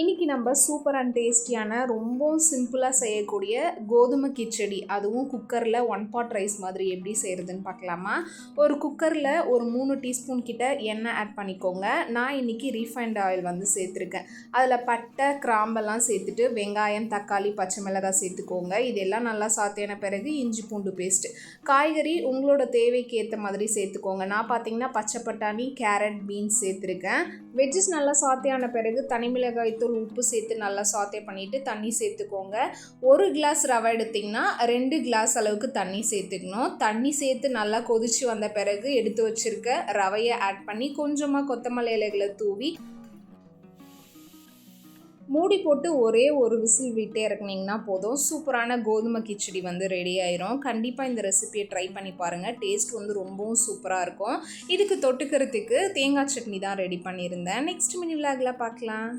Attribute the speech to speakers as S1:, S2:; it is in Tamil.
S1: இன்றைக்கி நம்ம சூப்பர் அண்ட் டேஸ்டியான ரொம்பவும் சிம்பிளாக செய்யக்கூடிய கோதுமை கிச்சடி. அதுவும் குக்கரில் ஒன் பாட் ரைஸ் மாதிரி எப்படி செய்கிறதுன்னு பார்க்கலாமா? ஒரு குக்கரில் ஒரு மூணு டீஸ்பூன் கிட்ட எண்ணெய் ஆட் பண்ணிக்கோங்க. நான் இன்றைக்கி ரீஃபைண்ட் ஆயில் வந்து சேர்த்துருக்கேன். அதில் பட்டை கிராம்பெல்லாம் சேர்த்துட்டு வெங்காயம் தக்காளி பச்சை மிளகாய் சேர்த்துக்கோங்க. இதெல்லாம் நல்லா சாத்தியான பிறகு இஞ்சி பூண்டு பேஸ்ட்டு காய்கறி உங்களோட தேவைக்கு ஏற்ற மாதிரி சேர்த்துக்கோங்க. நான் பார்த்தீங்கன்னா பச்சை பட்டாணி கேரட் பீன்ஸ் சேர்த்துருக்கேன். வெஜ்ஜஸ் நல்லா சாத்தியான பிறகு தனி மிளகாய் தூள் உப்பு சேர்த்து நல்லா சாத்தே பண்ணிவிட்டு தண்ணி சேர்த்துக்கோங்க. ஒரு கிளாஸ் ரவை எடுத்திங்கன்னா ரெண்டு கிளாஸ் அளவுக்கு தண்ணி சேர்த்துக்கணும். தண்ணி சேர்த்து நல்லா கொதிச்சு வந்த பிறகு எடுத்து வச்சுருக்க ரவையை ஆட் பண்ணி கொஞ்சமாக கொத்தமல்லி இலைகளை தூவி மூடி போட்டு ஒரே ஒரு விசில் விட்டே இறக்குனீங்கன்னா போதும். சூப்பரான கோதுமை கிச்சடி வந்து ரெடி ஆயிரும். கண்டிப்பாக இந்த ரெசிபியை ட்ரை பண்ணி பாருங்கள் டேஸ்ட் வந்து ரொம்பவும் சூப்பராக இருக்கும். இதுக்கு தொட்டுக்கிறதுக்கு தேங்காய் சட்னி தான் ரெடி பண்ணியிருந்தேன். நெக்ஸ்ட் மினி விலாகில் பார்க்கலாம்.